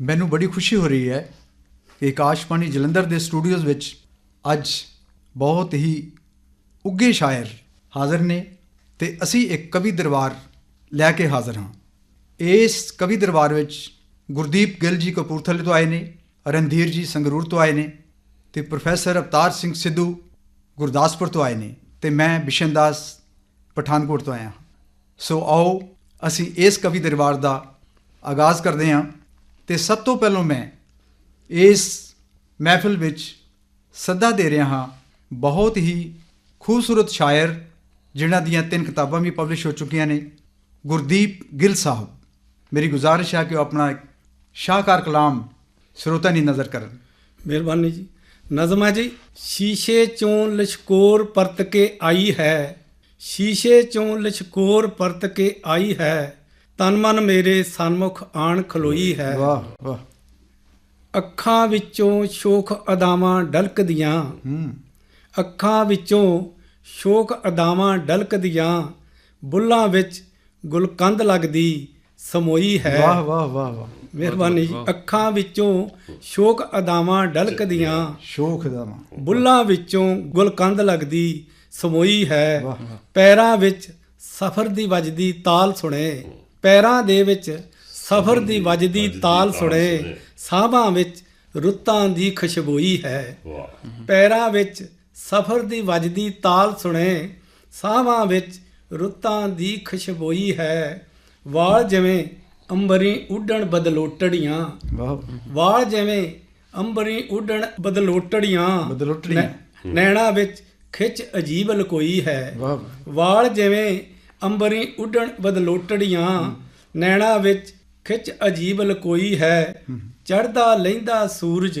ਮੈਨੂੰ ਬੜੀ ਖੁਸ਼ੀ ਹੋ ਰਹੀ ਹੈ ਕਿ ਆਕਾਸ਼ਵਾਣੀ ਜਲੰਧਰ ਦੇ ਸਟੂਡੀਓਜ਼ ਵਿੱਚ ਅੱਜ ਬਹੁਤ ਹੀ ਉੱਗੇ ਸ਼ਾਇਰ ਹਾਜ਼ਰ ਨੇ ਤੇ ਅਸੀਂ ਇੱਕ ਕਵੀ ਦਰਬਾਰ ਲੈ ਕੇ ਹਾਜ਼ਰ ਹਾਂ। ਇਸ ਕਵੀ ਦਰਬਾਰ ਵਿੱਚ ਗੁਰਦੀਪ ਗਿੱਲ ਜੀ ਕਪੂਰਥਲੇ ਤੋਂ ਆਏ ਨੇ, ਰਣਧੀਰ ਜੀ ਸੰਗਰੂਰ ਤੋਂ ਆਏ ਨੇ ਤੇ ਪ੍ਰੋਫੈਸਰ ਅਵਤਾਰ ਸਿੰਘ ਸਿੱਧੂ ਗੁਰਦਾਸਪੁਰ ਤੋਂ ਆਏ ਨੇ ਤੇ ਮੈਂ ਬਿਸ਼ਨ ਦਾਸ ਪਠਾਨਕੋਟ ਤੋਂ ਆਇਆ ਹਾਂ। ਸੋ ਆਓ ਅਸੀਂ ਇਸ ਕਵੀ ਦਰਬਾਰ ਦਾ ਆਗਾਜ਼ ਕਰਦੇ ਹਾਂ। ਤੇ ਸਭ ਤੋਂ ਪਹਿਲਾਂ ਮੈਂ ਇਸ ਮਹਿਫਿਲ ਵਿੱਚ ਸੱਦਾ ਦੇ ਰਿਹਾ ਹਾਂ ਬਹੁਤ ਹੀ ਖੂਬਸੂਰਤ ਸ਼ਾਇਰ, ਜਿਨ੍ਹਾਂ ਦੀਆਂ ਤਿੰਨ ਕਿਤਾਬਾਂ ਵੀ ਪਬਲਿਸ਼ ਹੋ ਚੁੱਕੀਆਂ ਨੇ, ਗੁਰਦੀਪ ਗਿੱਲ ਸਾਹਿਬ। ਮੇਰੀ ਗੁਜ਼ਾਰਿਸ਼ ਹੈ ਕਿ ਉਹ ਆਪਣਾ ਸ਼ਾਹਕਾਰ ਕਲਾਮ ਸਰੋਤਾ ਦੀ ਨਜ਼ਰ ਕਰਨ। ਮਿਹਰਬਾਨੀ ਜੀ। ਨਜ਼ਮ ਹੈ ਜੀ, ਸ਼ੀਸ਼ੇ ਚੋਂ ਲਿਸ਼ਕੋਰ ਪਰਤ ਕੇ ਆਈ ਹੈ। ਸ਼ੀਸ਼ੇ ਚੋਂ ਲਿਸ਼ਕੋਰ ਪਰਤ ਕੇ ਆਈ ਹੈ। ਤਨ ਮਨ ਮੇਰੇ ਸਨਮੁਖ ਆਣ ਖਲੋਈ ਹੈ। ਵਾਹ ਵਾਹ। ਅੱਖਾਂ ਵਿੱਚੋਂ ਸ਼ੋਖ ਅਦਾਵਾਂ ਡਲਕਦੀਆਂ। ਹੂੰ। ਅੱਖਾਂ ਵਿੱਚੋਂ ਸ਼ੋਕ ਅਦਾਵਾਂ ਡਲਕਦੀਆਂ। ਬੁੱਲਾਂ ਵਿੱਚ ਗੁਲਕੰਦ ਲੱਗਦੀ ਸਮੋਈ ਹੈ। ਵਾਹ ਵਾਹ ਵਾਹ ਵਾਹ। ਮਿਹਰਬਾਨੀ ਜੀ। ਅੱਖਾਂ ਵਿੱਚੋਂ ਸ਼ੋਕ ਅਦਾਵਾਂ ਡਲਕਦੀਆਂ। ਸ਼ੋਖ ਦਾ ਮਾਂ ਬੁੱਲਾਂ ਵਿੱਚੋਂ ਗੁਲਕੰਦ ਲੱਗਦੀ ਸਮੋਈ ਹੈ। ਵਾਹ। ਪੈਰਾਂ ਵਿੱਚ ਸਫ਼ਰ ਦੀ ਵੱਜਦੀ ਤਾਲ ਸੁਣੇ। ਪੈਰਾਂ ਦੇ ਵਿੱਚ ਸਫ਼ਰ ਦੀ ਵੱਜਦੀ ਤਾਲ ਸੁਣੇ ਸਾਹਾਂ ਵਿੱਚ ਰੁੱਤਾਂ ਦੀ ਖੁਸ਼ਬੋਈ ਹੈ। ਪੈਰਾਂ ਵਿੱਚ ਸਫ਼ਰ ਦੀ ਵੱਜਦੀ ਤਾਲ ਸੁਣੇ ਸਾਹਾਂ ਵਿੱਚ ਰੁੱਤਾਂ ਦੀ ਖੁਸ਼ਬੋਈ ਹੈ। ਵਾਲ ਜਿਵੇਂ ਅੰਬਰੀ ਉੱਡਣ ਬਦਲੋਟੜੀਆਂ। ਵਾਹ। ਵਾਲ ਜਿਵੇਂ ਅੰਬਰੀ ਉੱਡਣ ਬਦਲੋਟੜੀਆਂ। ਬਦਲੋਟੜੀਆਂ। ਨੈਣਾ ਵਿੱਚ ਖਿੱਚ ਅਜੀਬ ਲਕੋਈ ਹੈ। ਵਾਹ। ਵਾਲ ਜਿਵੇਂ ਅੰਬਰੀ ਉੱਡਣ ਬਦਲੋਟੜੀਆਂ। ਨੈਣਾ ਵਿੱਚ ਖਿੱਚ ਅਜੀਬ ਲਕੋਈ ਹੈ। ਚੜਦਾ ਲੈਂਦਾ ਸੂਰਜ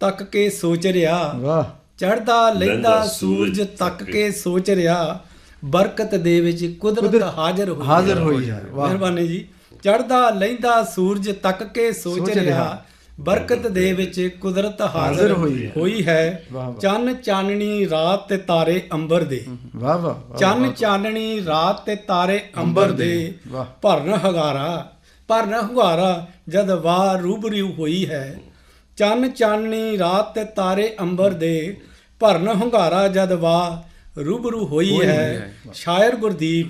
ਤੱਕ ਕੇ ਸੋਚ ਰਿਹਾ ਵਾਹ। ਚੜਦਾ ਲੈਂਦਾ ਸੂਰਜ ਤੱਕ ਕੇ ਸੋਚ ਰਿਹਾ ਬਰਕਤ ਦੇ ਵਿੱਚ ਕੁਦਰਤ ਹਾਜ਼ਰ ਹੋਈ ਹਾਜ਼ਰ ਹੋਈ ਹੈ। ਵਾਹ। ਮਿਹਰਬਾਨੀ ਜੀ। ਚੜਦਾ ਲੈਂਦਾ ਸੂਰਜ ਤੱਕ ਕੇ ਸੋਚ ਰਿਹਾ। ਬਰਕਤ ਦੇ ਵਿੱਚ ਕੁਦਰਤ ਹਾਜ਼ਰ ਹੋਈ ਹੈ। ਵਾਹ, ਵਾਹ। ਚੰਨ ਚਾਨਣੀ ਰਾਤ ਤੇ ਤਾਰੇ ਅੰਬਰ ਦੇ। ਵਾਹ ਵਾਹ ਵਾਹ। ਚੰਨ ਚਾਨਣੀ ਰਾਤ ਤੇ ਤਾਰੇ ਅੰਬਰ ਦੇ। ਵਾਹ। ਭਰਨ ਹਗਾਰਾ ਭਰਨ ਹੁਗਾਰਾ ਜਦ ਵਾਰ ਰੂਬਰੂ ਹੋਈ ਹੈ। ਚੰਨ ਚਾਨਣੀ ਰਾਤ ਤੇ ਤਾਰੇ ਅੰਬਰ ਦੇ। ਭਰਨ ਹੁੰਗਾਰਾ ਜਦ ਵਾਰ ਰੂਬਰੂ ਹੋਈ ਹੈ। ਸ਼ਾਇਰ ਗੁਰਦੀਪ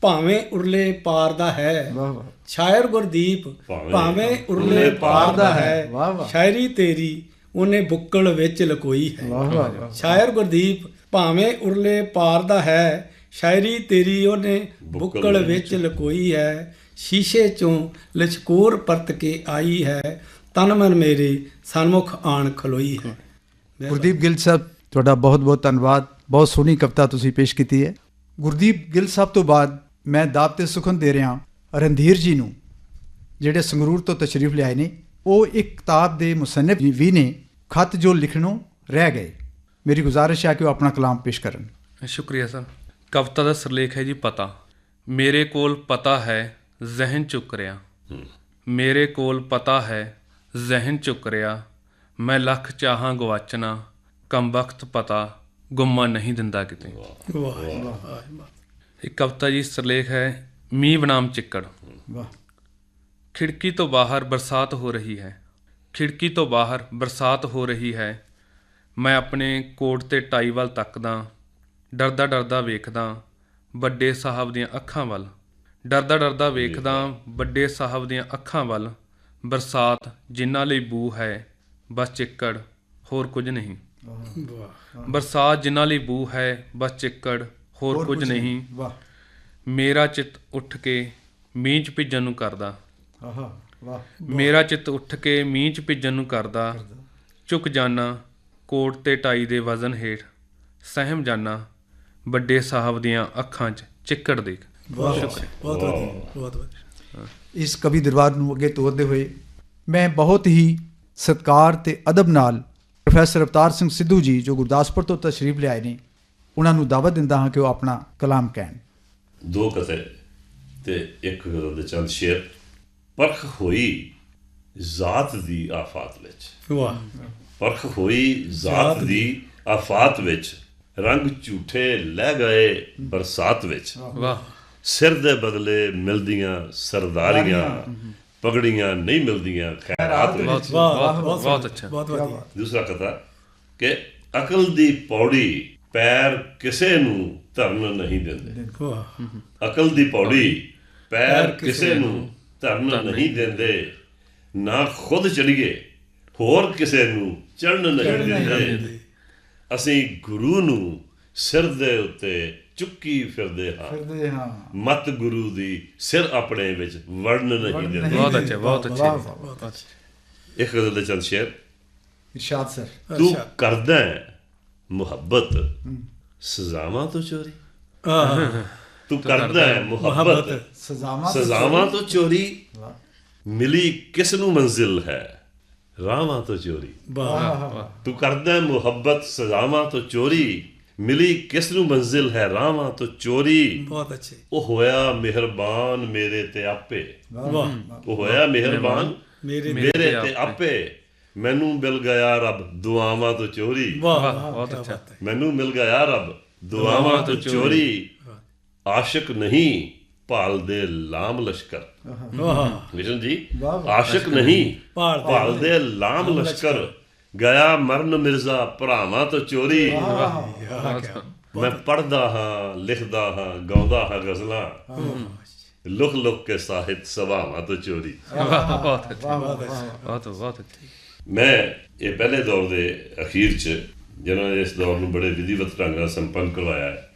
ਭਾਵੇਂ ਉਰਲੇ ਪਾਰ ਦਾ ਹੈ। ਵਾਹ ਵਾਹ। ਸ਼ਾਇਰ ਗੁਰਦੀਪ ਭਾਵੇਂ ਉਰਲੇ ਪਾਰ ਦਾ ਹੈ। ਸ਼ਾਇਰੀ ਤੇਰੀ ਉਹਨੇ ਬੁੱਕਲ ਵਿੱਚ ਲਕੋਈ ਹੈ। ਵਾਹ ਵਾਹ ਵਾਹ। ਸ਼ਾਇਰ ਗੁਰਦੀਪ ਭਾਵੇਂ ਉਰਲੇ ਪਾਰ ਦਾ ਹੈ ਸ਼ਾਇਰੀ ਤੇਰੀ ਉਹਨੇ ਬੁੱਕਲ ਵਿੱਚ ਲਕੋਈ ਹੈ। ਸ਼ੀਸ਼ੇ ਚੋਂ ਲਚਕੋਰ ਪਰਤ ਕੇ ਆਈ ਹੈ। ਤਨ ਮਨ ਮੇਰੇ ਸਨਮੁਖ ਆਣ ਖਲੋਈ ਹੈ। ਗੁਰਦੀਪ ਗਿੱਲ ਸਾਹਿਬ ਤੁਹਾਡਾ ਬਹੁਤ ਬਹੁਤ ਧੰਨਵਾਦ। ਬਹੁਤ ਸੋਹਣੀ ਕਵਿਤਾ ਤੁਸੀਂ ਪੇਸ਼ ਕੀਤੀ ਹੈ। ਗੁਰਦੀਪ ਗਿੱਲ ਸਾਹਿਬ ਤੋਂ ਬਾਅਦ ਮੈਂ ਦਾਬ ਤੇ ਸੁਖਨ ਦੇ ਰਿਹਾ ਰਣਧੀਰ ਜੀ ਨੂੰ ਜਿਹੜੇ ਸੰਗਰੂਰ ਤੋਂ ਤਸ਼ਰੀਫ ਲਿਆਏ ਨੇ ਉਹ ਇੱਕ ਕਿਤਾਬ ਦੇ ਮੁਸੰਨਿਫ ਵੀ ਨੇ ਖਤ ਜੋ ਲਿਖਣੋਂ ਰਹਿ ਗਏ। ਮੇਰੀ ਗੁਜ਼ਾਰਿਸ਼ ਹੈ ਕਿ ਉਹ ਆਪਣਾ ਕਲਾਮ ਪੇਸ਼ ਕਰਨ। ਸ਼ੁਕਰੀਆ ਸਰ। ਕਵਿਤਾ ਦਾ ਸਿਰਲੇਖ ਹੈ ਜੀ ਪਤਾ। ਮੇਰੇ ਕੋਲ ਪਤਾ ਹੈ ਜ਼ਿਹਨ ਚੁੱਕ ਰਿਆ। ਮੇਰੇ ਕੋਲ ਪਤਾ ਹੈ ਜ਼ਿਹਨ ਚੁੱਕ ਰਿਆ। ਮੈਂ ਲੱਖ ਚਾਹਾਂ ਗਵਾਚਣਾ ਕਮ ਵਕਤ ਪਤਾ ਗੁੰਮਾ ਨਹੀਂ ਦਿੰਦਾ ਕਿਤੇ। ਵਾਹ। ਵਾਹ ਇਹ ਕਵਿਤਾ ਜੀ ਸਿਰਲੇਖ ਹੈ ਮੀਂਹ ਬਨਾਮ ਚਿੱਕੜ। ਵਾਹ। ਖਿੜਕੀ ਤੋਂ ਬਾਹਰ ਬਰਸਾਤ ਹੋ ਰਹੀ ਹੈ। ਖਿੜਕੀ ਤੋਂ ਬਾਹਰ ਬਰਸਾਤ ਹੋ ਰਹੀ ਹੈ। ਮੈਂ ਆਪਣੇ ਕੋਟ ਤੇ ਟਾਈ ਵੱਲ ਤੱਕਦਾ ਡਰਦਾ ਡਰਦਾ ਵੇਖਦਾ ਵੱਡੇ ਸਾਹਿਬ ਦੀਆਂ ਅੱਖਾਂ ਵੱਲ। ਡਰਦਾ ਡਰਦਾ ਵੇਖਦਾ ਵੱਡੇ ਸਾਹਿਬ ਦੀਆਂ ਅੱਖਾਂ ਵੱਲ। ਬਰਸਾਤ ਜਿਨ੍ਹਾਂ ਲਈ ਬੂ ਹੈ ਬਸ ਚਿੱਕੜ ਹੋਰ ਕੁਝ ਨਹੀਂ। ਬਰਸਾਤ ਜਿਨ੍ਹਾਂ ਲਈ ਬੂ ਹੈ ਬਸ ਚਿੱਕੜ ਹੋਰ ਕੁਝ ਨਹੀਂ। ਵਾਹ। ਮੇਰਾ ਚਿੱਤ ਉੱਠ ਕੇ ਮੀਂਹ 'ਚ ਭਿੱਜਣ ਨੂੰ ਕਰਦਾ। ਆਹਾ ਵਾਹ ਮੇਰਾ ਚਿੱਤ ਉੱਠ ਕੇ ਮੀਂਹ 'ਚ ਭਿੱਜਣ ਨੂੰ ਕਰਦਾ। ਝੁਕ ਜਾਣਾ ਕੋਟ ਤੇ ਟਾਈ ਦੇ ਵਜ਼ਨ ਹੇਠ। ਸਹਿਮ ਜਾਣਾ ਵੱਡੇ ਸਾਹਿਬ ਦੀਆਂ ਅੱਖਾਂ 'ਚ ਚਿੱਕੜ ਦੇਖ। ਬਹੁਤ ਸ਼ੁਕਰੀਆ ਬਹੁਤ ਵਧੀਆ ਬਹੁਤ ਇਸ ਕਵੀ ਦਰਬਾਰ ਨੂੰ ਅੱਗੇ ਤੋਰਦੇ ਹੋਏ ਮੈਂ ਬਹੁਤ ਹੀ ਸਤਿਕਾਰ ਤੇ ਅਦਬ ਨਾਲ ਪ੍ਰੋਫੈਸਰ ਅਵਤਾਰ ਸਿੰਘ ਸਿੱਧੂ ਜੀ ਜੋ ਗੁਰਦਾਸਪੁਰ ਤੋਂ ਤਸ਼ਰੀਫ ਲਿਆਏ ਨੇ ਉਹਨਾਂ ਨੂੰ ਦਾਵਤ ਦਿੰਦਾ ਹਾਂ ਕਿ ਉਹ ਆਪਣਾ ਕਲਾਮ ਕਹਿਣ। ਦੋ ਕਥੇ ਤੇ ਇੱਕ ਦੇ ਚੰਦ ਸ਼ੇਰ ਪਰਖ ਹੋਈ ਜ਼ਾਤ ਦੀ ਆਫਾਤ ਵਿੱਚ ਵਾਹ ਪਰਖ ਹੋਈ ਜ਼ਾਤ ਦੀ ਆਫਾਤ ਵਿੱਚ ਰੰਗ ਝੂਠੇ ਲੈ ਗਏ ਬਰਸਾਤ ਵਿੱਚ ਵਾਹ ਸਿਰ ਦੇ ਬਦਲੇ ਮਿਲਦੀਆਂ ਸਰਦਾਰੀਆਂ ਪਗੜੀਆਂ ਨਹੀਂ ਮਿਲਦੀਆਂ ਖੈਰਾਤ ਵਿੱਚ ਵਾਹ ਬਹੁਤ ਅੱਛਾ ਬਹੁਤ ਵਧੀਆ ਦੂਸਰਾ ਕਥਾ ਕਿ ਅਕਲ ਦੀ ਪੌੜੀ ਪੈਰ ਕਿਸੇ ਨੂੰ ਧਰਨ ਨਹੀਂ ਦਿੰਦੇ। ਅਕਲ ਦੀ ਪੌੜੀ ਪੈਰ ਕਿਸੇ ਨੂੰ ਧਰਨ ਨਹੀਂ ਦਿੰਦੇ। ਨਾ ਖੁਦ ਚੜੀਏ ਹੋਰ ਕਿਸੇ ਨੂੰ ਚੜਨ ਨਹੀਂ ਦਿੰਦੇ। ਅਸੀਂ ਗੁਰੂ ਨੂੰ ਸਿਰ ਦੇ ਉੱਤੇ ਚੁੱਕੀ ਫਿਰਦੇ ਹਾਂ। ਫਿਰਦੇ ਹਾਂ। ਮਤ ਗੁਰੂ ਦੀ ਸਿਰ ਆਪਣੇ ਵਿੱਚ ਵੜਨ ਨਹੀਂ ਦਿੰਦੇ। ਬਹੁਤ ਅੱਛਾ ਬਹੁਤ ਅੱਛਾ। ਬਹੁਤ ਅੱਛਾ। ਇੱਕ ਗਜ਼ਲ ਦੇ ਚੰਦ ਸ਼ੇਰ ਇਰਸ਼ਾਦ ਸਰ। ਤੂੰ। ਕਰਦਾ ਹੈ ਮੁਹੱਬਤ। ਸਜ਼ਾਵਾਂ ਤੋਂ ਚੋਰੀ। ਤੂੰ ਕਰਦਾ ਹੈ ਮੁਹੱਬਤ। ਸਜ਼ਾਵਾਂ ਸਜ਼ਾਵਾਂ ਤੋਂ ਚੋਰੀ। ਮਿਲੀ ਕਿਸ ਨੂੰ ਮੰਜ਼ਿਲ ਹੈ? ਰਾਵਾਂ ਤੋਂ ਚੋਰੀ। ਵਾਹ। ਤੂੰ ਕਰਦਾ ਹੈ ਮੁਹੱਬਤ। ਸਜ਼ਾਵਾਂ ਤੋਂ ਚੋਰੀ। ਮਿਲੀ ਕਿਸ ਨੂੰ ਮੰਜ਼ਿਲ ਹੈ? ਰਾਵਾਂ ਤੋਂ ਚੋਰੀ। ਬਹੁਤ ਅੱਛੇ। ਉਹ ਹੋਇਆ ਮਿਹਰਬਾਨ ਮੇਰੇ ਤੇ ਆਪੇ। ਵਾਹ, ਵਾਹ ਉਹ ਹੋਇਆ ਮਿਹਰਬਾਨ ਮੇਰੇ ਮੇਰੇ ਤੇ ਆਪੇ। ਮੈਨੂੰ ਮਿਲ ਗਿਆ ਰੱਬ ਦੁਆਵਾਂ ਤੋਂ ਚੋਰੀ। ਵਾਹ ਵਾਹ, ਬਹੁਤ ਅੱਛਾ। ਮੈਨੂੰ ਮਿਲ ਗਿਆ ਰੱਬ ਦੁਆਵਾਂ ਤੋਂ ਚੋਰੀ। ਆਸ਼ਿਕ ਨਹੀਂ ਭਾਲਦੇ ਲਾਮ ਲਸ਼ਕਰ। ਵਾਹ। ਵਿਸ਼ਨ ਜੀ। ਆਸ਼ਿਕ ਨਹੀਂ ਭਾਲਦੇ ਭਾਲਦੇ ਲਾਮ ਲਸ਼ਕਰ। ਗਿਆ ਮਰਨ ਮਿਰਜ਼ਾ ਭਰਾਵਾਂ ਤੋਂ ਚੋਰੀ। ਮੈਂ ਪੜਦਾ ਹਾਂ ਲਿਖਦਾ ਹਾਂ ਗਾਉਂਦਾ ਹਾਂ ਗਜ਼ਲਾਂ। ਲੁਕ ਲੁਕ ਕੇ ਸਾਹਿਤ ਸਭਾਵਾਂ ਤੋਂ ਚੋਰੀ। ਬਹੁਤ ਅੱਛਾ। ਵਾਹ, ਵਾਹ, ਵਾਹ, ਬਹੁਤ ਬਹੁਤ ਅੱਛਾ। ਮੈਂ ਇਹ ਪਹਿਲੇ ਦੌਰ ਦੇ ਅਖੀਰ 'ਚ ਜਿਨ੍ਹਾਂ ਨੇ ਇਸ ਦੌਰ ਨੂੰ ਬੜੇ ਵਿਧੀਵਤ ਢੰਗ ਨਾਲ ਸੰਪੰਨ ਕਰਵਾਇਆ ਹੈ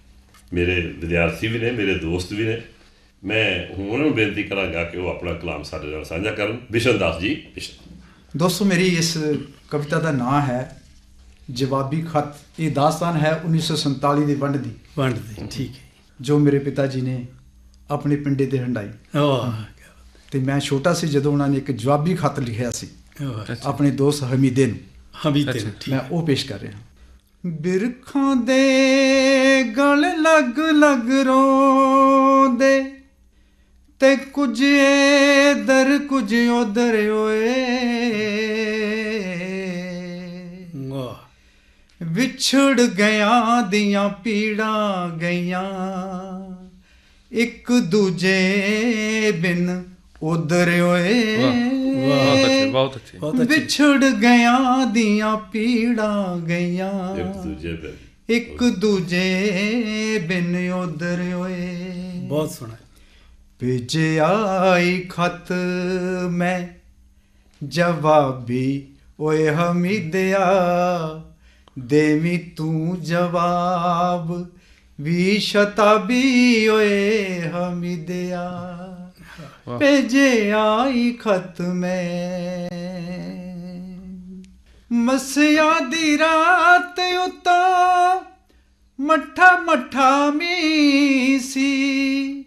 ਮੇਰੇ ਵਿਦਿਆਰਥੀ ਵੀ ਨੇ ਮੇਰੇ ਦੋਸਤ ਵੀ ਨੇ ਮੈਂ ਹੁਣ ਉਹਨਾਂ ਨੂੰ ਬੇਨਤੀ ਕਰਾਂਗਾ ਕਿ ਉਹ ਆਪਣਾ ਕਲਾਮ ਸਾਡੇ ਨਾਲ ਸਾਂਝਾ ਕਰਨ। ਬਿਸ਼ਨ ਦਾਸ ਜੀ ਦੋਸਤੋ ਮੇਰੀ ਇਸ ਕਵਿਤਾ ਦਾ ਨਾਮ ਹੈ ਜਵਾਬੀ ਖਤ। ਇਹ ਦਾਸਤਾਨ ਹੈ 1947 ਦੀ ਵੰਡ ਦੀ। ਵੰਡ ਦੇ ਠੀਕ ਹੈ। ਜੋ ਮੇਰੇ ਪਿਤਾ ਜੀ ਨੇ ਆਪਣੇ ਪਿੰਡੇ ਤੇ ਹੰਡਾਈ। ਵਾਹ ਕਿਆ ਤੇ ਮੈਂ ਛੋਟਾ ਸੀ ਜਦੋਂ ਉਹਨਾਂ ਨੇ ਇੱਕ ਜਵਾਬੀ ਖਤ ਲਿਖਿਆ ਸੀ। ਆਪਣੇ ਦੋਸਤ ਹਮੀਦੇ ਨੂੰ। ਹਮੀ ਤੇ ਅੱਛਾ। ਠੀਕ। ਮੈਂ ਉਹ ਪੇਸ਼ ਕਰ ਰਿਹਾ। ਬਿਰਖਾਂ ਦੇ ਗਲ ਲੱਗ ਲੱਗ ਰੋਂਦੇ ਤੇ ਕੁਝ ਏਦਰ ਕੁਝ ਉਧਰ ਓਏ। ਵਾਹ। ਵਿਛੜ ਗਿਆ ਦੀਆਂ ਪੀੜਾਂ ਗਈਆਂ ਇੱਕ ਦੂਜੇ ਬਿਨ ਉਧਰ ਓਏ। ਬਹੁਤ ਅੱਛਾ ਬਹੁਤ ਅੱਛਾ ਵਿਛੜ ਗਿਆ ਦੀਆਂ ਪੀੜਾਂ ਗਈਆਂ। ਇੱਕ ਦੂਜੇ ਤੇ। ਇੱਕ ਦੂਜੇ ਬਿਨ ਉਧਰ ਓਏ ਬਹੁਤ ਸੋਹਣਾ। ਭੇਜਿਆ ਈ ਖਤ ਮੈਂ ਜਵਾਬੀ ਓਏ ਹਮੀਦਿਆ। ਦੇਵੀ ਤੂੰ ਜਵਾਬ ਵੀ ਸ਼ਤਾਬੀ ਓਏ ਹਮੀਦਿਆ। ਵਾਹ। ਭੇਜਿਆ ਈ ਖਤ ਮੈਂ। ਮਸਿਆ ਦੀ ਰਾਤ ਉਤਾ ਮੱਠਾ ਮੱਠਾ ਮੀ ਸੀ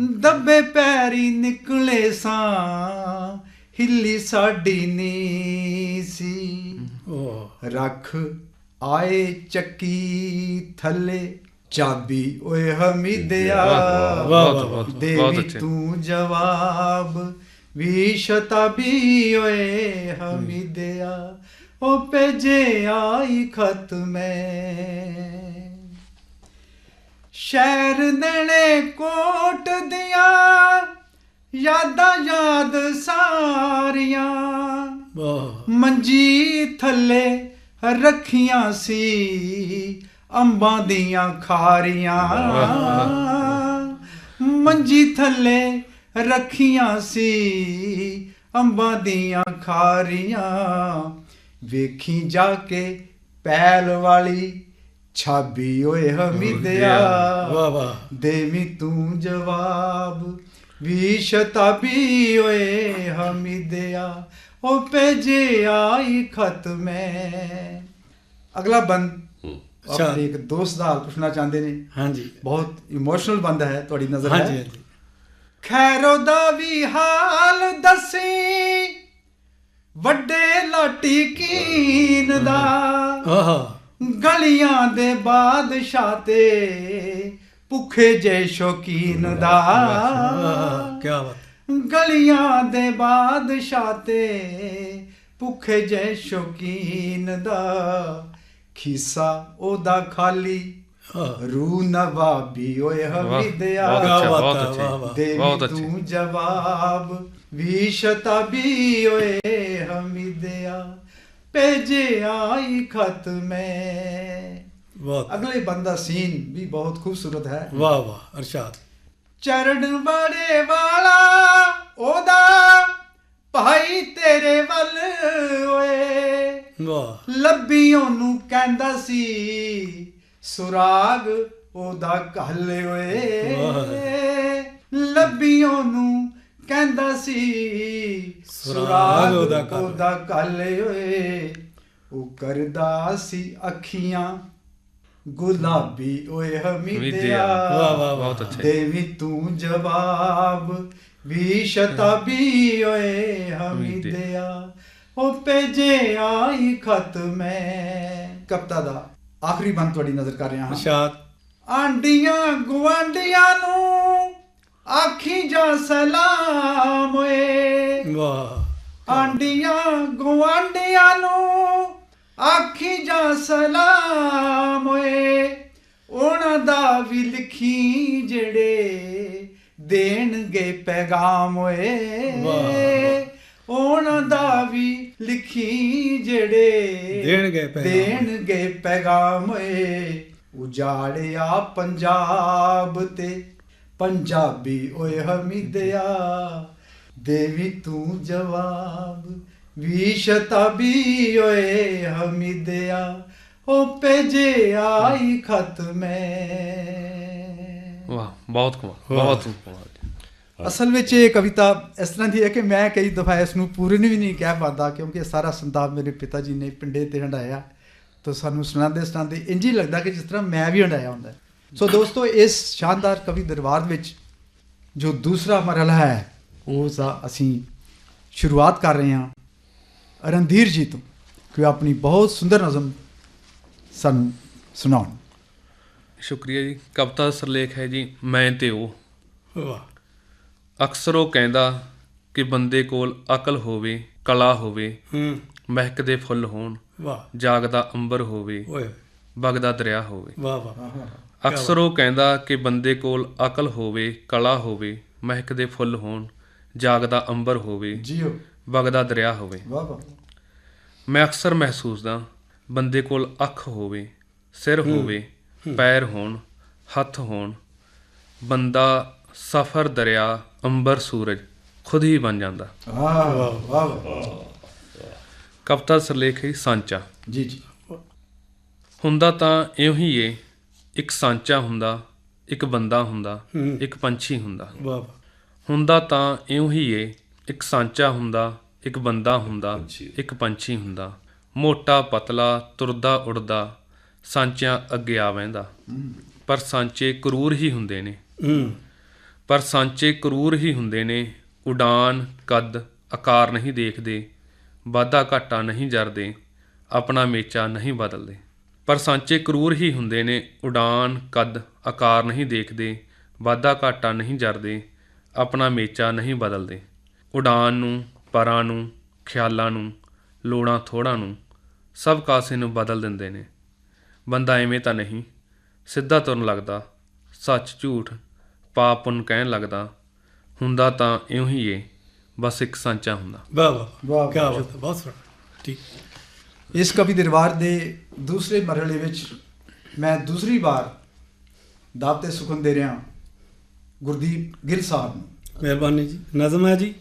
ਦੱਬੇ ਪੈਰੀ ਨਿਕਲੇ ਸਾਂ ਹਿੱਲੀ ਸਾਡੀ ਨੀ ਸੀ ਰੱਖ ਆਏ ਚੱਕੀ ਥੱਲੇ ਚਾਬੀ ਓਏ ਹਮੀਦਿਆ। ਦੇਵੀ ਤੂੰ ਜਵਾਬ ਵੀ ਸ਼ਤਾਬੀ ਓਏ ਹਮੀਦਿਆ। ਉਹ ਭੇਜੇ ਆਈ ਖਤ ਮੈਂ। ਸ਼ਹਿਰ ਨੇੜੇ ਕੋਟ ਦੀਆਂ ਯਾਦਾਂ ਯਾਦ ਸਾਰੀਆਂ। ਵਾਹ। ਮੰਜੀ ਥੱਲੇ ਰੱਖੀਆਂ ਸੀ ਅੰਬਾਂ ਦੀਆਂ ਖਾਰੀਆਂ। ਮੰਜੀ ਥੱਲੇ ਰੱਖੀਆਂ ਸੀ ਅੰਬਾਂ ਦੀਆਂ ਖਾਰੀਆਂ। ਵੇਖੀ ਜਾ ਕੇ ਪੈਲ ਵਾਲੀ ਛਾਬੀ ਓਏ ਹਮੀਦਿਆ। ਵਾਹ ਵਾਹ। ਦੇਵੀ ਤੂੰ ਜਵਾਬ ਵੀ ਸ਼ਤਾਬੀ ਓਏ ਹਮੀਦਿਆ। ਉਹ ਭੇਜੇ ਆਈ ਖਤ ਮੈਂ। ਅਗਲਾ ਬੰਦ। ਆਪਣੇ ਇੱਕ ਦੋਸਤ ਦਾ ਹਾਲ ਪੁੱਛਣਾ ਚਾਹੁੰਦੇ ਨੇ। ਹਾਂਜੀ। ਬਹੁਤ ਇਮੋਸ਼ਨਲ ਬੰਦਾ ਹੈ ਤੁਹਾਡੀ ਨਜ਼ਰ ਹਾਂਜੀ ਹੈ। ਹਾਂਜੀ ਖੈਰੋ ਦਾ ਵੀ ਹਾਲ ਦੱਸੀ। ਵੱਡੇ ਲਾਟੀ ਕੀਨ ਦਾ। ਆਹਾ। ਗਲੀਆਂ ਦੇ ਬਾਦਸ਼ਾਹ ਤੇ ਭੁੱਖੇ ਜੇ ਸ਼ੌਕੀਨ ਦਾ। ਕੀ ਬਾਤ ਗਲੀਆਂ ਦੇ ਬਾਦਸ਼ਾਹ ਤੇ ਭੁੱਖੇ ਜੇ ਸ਼ੌਕੀਨ ਦਾ। ਖੀਸਾ ਉਹਦਾ ਖਾਲੀ। ਰੂ ਨਵਾਬੀ ਓਏ ਵਾਹ, ਹਮੀਦਿਆ ਬਹੁਤ ਅੱਛਾ ਬਹੁਤ ਅੱਛਾ। ਵਾਹ, ਵਾਹ। ਤੂੰ ਜਵਾਬ ਵੀ ਸ਼ਤਾਬੀ ਓਏ ਹਮੀਦਿਆ ਭੇਜਿਆ ਈ ਖਤ ਮੈਂ। ਬਹੁਤ ਅਗਲੇ ਬੰਦਾ ਸੀਨ ਵੀ ਬਹੁਤ ਖੂਬਸੂਰਤ ਹੈ। ਵਾਹ ਵਾਹ ਅਰਸ਼ਾਦ। ਚਰਨ ਬੜੇ ਵਾਲਾ ਉਹਦਾ ਭਾਈ ਤੇਰੇ ਵੱਲ ਓਏ ਵਾਹ ਲੱਭੀ ਉਹਨੂੰ ਕਹਿੰਦਾ ਸੀ ਸੁਰਾਗ ਉਹਦਾ ਘੱਲ ਓਏ ਲੱਭੀ ਉਹਨੂੰ ਕਹਿੰਦਾ ਸੀ ਸੁਰਾਗ ਉਹਦਾ ਘੱਲ। ਓਏ ਉਹ ਕਰਦਾ ਸੀ ਅੱਖੀਆਂ ਗੁਲਾਬੀ ਓਏ। ਹਮੀਦਿਆ ਵਾਹ, ਵਾਹ, ਬਹੁਤ ਅੱਛਾ। ਦੇਵੀ ਤੂੰ ਜਵਾਬ ਵੀ ਸ਼ਤਾਬੀ ਓਏ ਹਮੀਦਿਆ ਉਹ ਭੇਜੇ ਆਈ ਖਤ ਮੈਂ ਕਪਤਾ ਦਾ ਆਖਰੀ ਬੰਦ ਤੁਹਾਡੀ ਨਜ਼ਰ ਕਰ ਰਿਹਾ ਹਾਂ ਅਰਸ਼ਾਦ ਆਂਡੀਆਂ ਗੁਆਂਢੀਆਂ ਨੂੰ ਆਖੀ ਜਾ ਸਲਾਮ ਓਏ ਵਾਹ ਆਂਡੀਆਂ ਗੁਆਂਢੀਆਂ ਨੂੰ ਆਖੀ ਜਾ ਸਲਾਮ ਓਏ ਉਹਨਾਂ ਦਾ ਵੀ ਲਿਖੀ ਜਿਹੜੇ ਦੇਣਗੇ ਪੈਗਾਮ ਓਏ। ਉਹਨਾਂ ਦਾ ਵੀ ਲਿਖੀ ਜਿਹੜੇ ਦੇਣਗੇ ਪੈਗਾਮ। ਦੇਣਗੇ ਪੈਗਾਮ ਓਏ। ਉਜਾੜਿਆ ਪੰਜਾਬ ਤੇ ਪੰਜਾਬੀ ਓਏ ਹਮੀਦਿਆ। ਦੇਵੀ ਤੂੰ ਜਵਾਬ ਵੀ ਸ਼ਤਾਬੀ ਓਏ ਹਮੀਦਿਆ। ਉਹ ਭੇਜੇ ਆਈ ਖਤ ਮੈਂ। ਵਾਹ। ਬਹੁਤ ਕਮਾਲ ਬਹੁਤ ਕਮਾਲ ਅਸਲ ਵਿੱਚ ਇਹ ਕਵਿਤਾ ਇਸ ਤਰ੍ਹਾਂ ਦੀ ਹੈ ਕਿ ਮੈਂ ਕਈ ਦਫਾ ਇਸ ਨੂੰ ਪੂਰਨ ਵੀ ਨਹੀਂ ਕਹਿ ਪਾਉਂਦਾ ਕਿਉਂਕਿ ਸਾਰਾ ਸੰਤਾਪ ਮੇਰੇ ਪਿਤਾ ਜੀ ਨੇ ਪਿੰਡੇ ਤੇ ਹੰਡਾਇਆ ਤਾਂ ਸਾਨੂੰ ਸੁਣਾਉਂਦੇ ਸੁਣਾਉਂਦੇ ਇੰਜ ਹੀ ਲੱਗਦਾ ਕਿ ਜਿਸ ਤਰ੍ਹਾਂ ਮੈਂ ਵੀ ਹੰਡਾਇਆ ਹੁੰਦਾ। ਸੋ ਦੋਸਤੋ ਇਸ ਸ਼ਾਨਦਾਰ ਕਵੀ ਦਰਬਾਰ ਵਿੱਚ ਜੋ ਦੂਸਰਾ ਮਰਹਲਾ ਹੈ ਉਸ ਦਾ ਅਸੀਂ ਸ਼ੁਰੂਆਤ ਕਰ ਰਹੇ ਹਾਂ ਰਣਧੀਰ ਜੀ ਤੋਂ ਕਿ ਉਹ ਆਪਣੀ ਬਹੁਤ ਸੁੰਦਰ ਨਜ਼ਮ ਸਾਨੂੰ ਸੁਣਾਉਣ। ਸ਼ੁਕਰੀਆ ਜੀ। ਕਵਿਤਾ ਦਾ ਸਿਰਲੇਖ ਹੈ ਜੀ ਮੈਂ ਤੇ ਉਹ। ਵਾਹ। ਅਕਸਰ ਉਹ ਕਹਿੰਦਾ ਕਿ ਬੰਦੇ ਕੋਲ ਅਕਲ ਹੋਵੇ ਕਲਾ ਹੋਵੇ ਹੂੰ। ਮਹਿਕਦੇ ਫੁੱਲ ਹੋਣ ਵਾਹ। ਜਾਗਦਾ ਅੰਬਰ ਹੋਵੇ ਓਏ। ਵਗਦਾ ਦਰਿਆ ਹੋਵੇ। ਵਾਹ ਵਾਹ। ਅਕਸਰ ਉਹ ਕਹਿੰਦਾ ਕਿ ਬੰਦੇ ਕੋਲ ਅਕਲ ਹੋਵੇ ਕਲਾ ਹੋਵੇ ਮਹਿਕਦੇ ਫੁੱਲ ਹੋਣ ਜਾਗਦਾ ਅੰਬਰ ਹੋਵੇ ਜੀਓ ਵਗਦਾ ਦਰਿਆ ਹੋਵੇ। ਵਾਹ ਵਾਹ। ਮੈਂ ਅਕਸਰ ਮਹਿਸੂਸਦਾ ਬੰਦੇ ਕੋਲ ਅੱਖ ਹੋਵੇ ਸਿਰ ਹੋਵੇ ਪੈਰ ਹੋਣ ਹੱਥ ਹੋਣ ਬੰਦਾ ਸਫਰ ਦਰਿਆ ਅੰਬਰ ਸੂਰਜ ਖੁਦ ਹੀ ਬਣ ਜਾਂਦਾ। ਵਾਹ ਵਾਹ ਵਾਹ। ਕਵਿਤਾ ਸਰਲੇਖ ਹੈ ਸਾਂਚਾ। ਜੀ ਜੀ। ਹੁੰਦਾ ਤਾਂ ਇਉਂ ਹੀ ਏ ਇੱਕ ਸਾਂਚਾ ਹੁੰਦਾ ਇੱਕ ਬੰਦਾ ਹੁੰਦਾ ਇੱਕ ਪੰਛੀ ਹੁੰਦਾ। ਵਾਹ ਵਾਹ। ਹੁੰਦਾ ਤਾਂ ਇਉਂ ਹੀ ਏ ਇੱਕ ਸਾਂਚਾ ਹੁੰਦਾ ਇੱਕ ਬੰਦਾ ਹੁੰਦਾ ਇੱਕ ਪੰਛੀ ਹੁੰਦਾ। ਮੋਟਾ ਪਤਲਾ ਤੁਰਦਾ ਉੜਦਾ ਸਾਂਚਿਆਂ ਅੱਗੇ ਆ ਵਹਿੰਦਾ ਪਰ ਸਾਂਚੇ ਕਰੂਰ ਹੀ ਹੁੰਦੇ ਨੇ। ਪਰ ਸਾਂਚੇ ਕਰੂਰ ਹੀ ਹੁੰਦੇ ਨੇ। ਉਡਾਨ ਕੱਦ ਆਕਾਰ ਨਹੀਂ ਦੇਖਦੇ। ਵਾਧਾ ਘਾਟਾ ਨਹੀਂ ਜਰਦੇ। ਆਪਣਾ ਮੇਚਾ ਨਹੀਂ ਬਦਲਦੇ। ਪਰ ਸਾਂਚੇ ਕਰੂਰ ਹੀ ਹੁੰਦੇ ਨੇ। ਉਡਾਨ ਕੱਦ ਆਕਾਰ ਨਹੀਂ ਦੇਖਦੇ। ਵਾਧਾ ਘਾਟਾ ਨਹੀਂ ਜਰਦੇ। ਆਪਣਾ ਮੇਚਾ ਨਹੀਂ ਬਦਲਦੇ। ਉਡਾਨ ਨੂੰ ਪਰਾਂ ਨੂੰ ਖਿਆਲਾਂ ਨੂੰ ਲੋੜਾਂ ਥੋੜਾਂ ਨੂੰ ਸਭ ਕਾਸੇ ਨੂੰ ਬਦਲ ਦਿੰਦੇ ਨੇ। ਬੰਦਾ ਐਵੇਂ ਤਾਂ ਨਹੀਂ। ਸਿੱਧਾ ਤੁਰਨ ਲੱਗਦਾ ਸੱਚ ਝੂਠ ਪਾਪ ਪੁੰਨ ਕਹਿਣ ਲੱਗਦਾ ਹੁੰਦਾ ਤਾਂ ਇਉਂ ਹੀ ਏ ਬਸ ਇੱਕ ਸਾਂਚਾ ਹੁੰਦਾ। ਵਾਹ ਵਾਹ ਵਾਹ, ਕੀ। ਬਾਤ ਹੈ ਬਹੁਤ ਸੋਹਣਾ ਠੀਕ। ਇਸ ਕਵੀ ਦਰਬਾਰ ਦੇ ਦੂਸਰੇ ਮਰਹਲੇ ਵਿੱਚ ਮੈਂ ਦੂਸਰੀ ਵਾਰ ਦਾਵਤੇ ਸੁਖਨ ਦੇ ਰਿਹਾ ਗੁਰਦੀਪ ਗਿੱਲ ਸਾਹਿਬ ਨੂੰ। ਮਿਹਰਬਾਨੀ ਜੀ। ਨਜ਼ਮ ਹੈ ਜੀ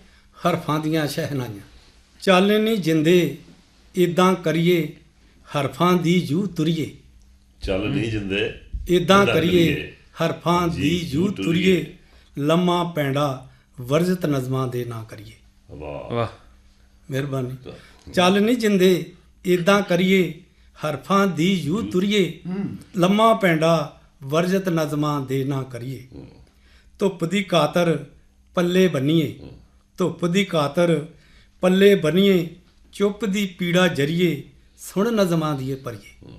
ਹਰਫਾਂ ਦੀਆਂ ਸ਼ਹਿਨਾਈਆਂ। ਚੱਲ ਨੀ ਜਿੰਦੇ ਇਦਾਂ ਕਰੀਏ ਹਰਫਾਂ ਦੀ ਜੂ ਤੁਰੀਏ। ਚੱਲ ਨਹੀਂ ਜਿੰਦੇ ਇਦਾਂ ਏਦਾਂ ਕਰੀਏ। ਹਰਫਾਂ ਦੀ ਜੂ ਜੂ ਤੁਰੀਏ। ਲੰਮਾ ਪੈਂਡਾ ਵਰਜਤ ਨਜ਼ਮਾਂ ਦੇ ਨਾ ਕਰੀਏ। ਵਾਹ। ਵਾਹ। ਮਿਹਰਬਾਨੀ। ਚੱਲ ਨਹੀਂ ਜਿੰਦੇ ਇਦਾਂ ਕਰੀਏ ਹਰਫਾਂ ਦੀ ਜੂ ਤੁਰੀਏ ਲੰਮਾ ਪੈਂਡਾ ਵਰਜਤ ਨਜ਼ਮਾਂ ਦੇ ਨਾ ਕਰੀਏ। ਧੁੱਪ ਦੀ ਕਾਤਰ ਪੱਲੇ ਬੰਨੀਏ ਧੁੱਪ ਦੀ ਕਾਤਰ ਪੱਲੇ ਬੰਨੀਏ ਚੁੱਪ ਦੀ ਪੀੜਾ ਜਰੀਏ ਸੁਣ ਨਜ਼ਮਾਂ ਦੀਏ ਪਰੀਏ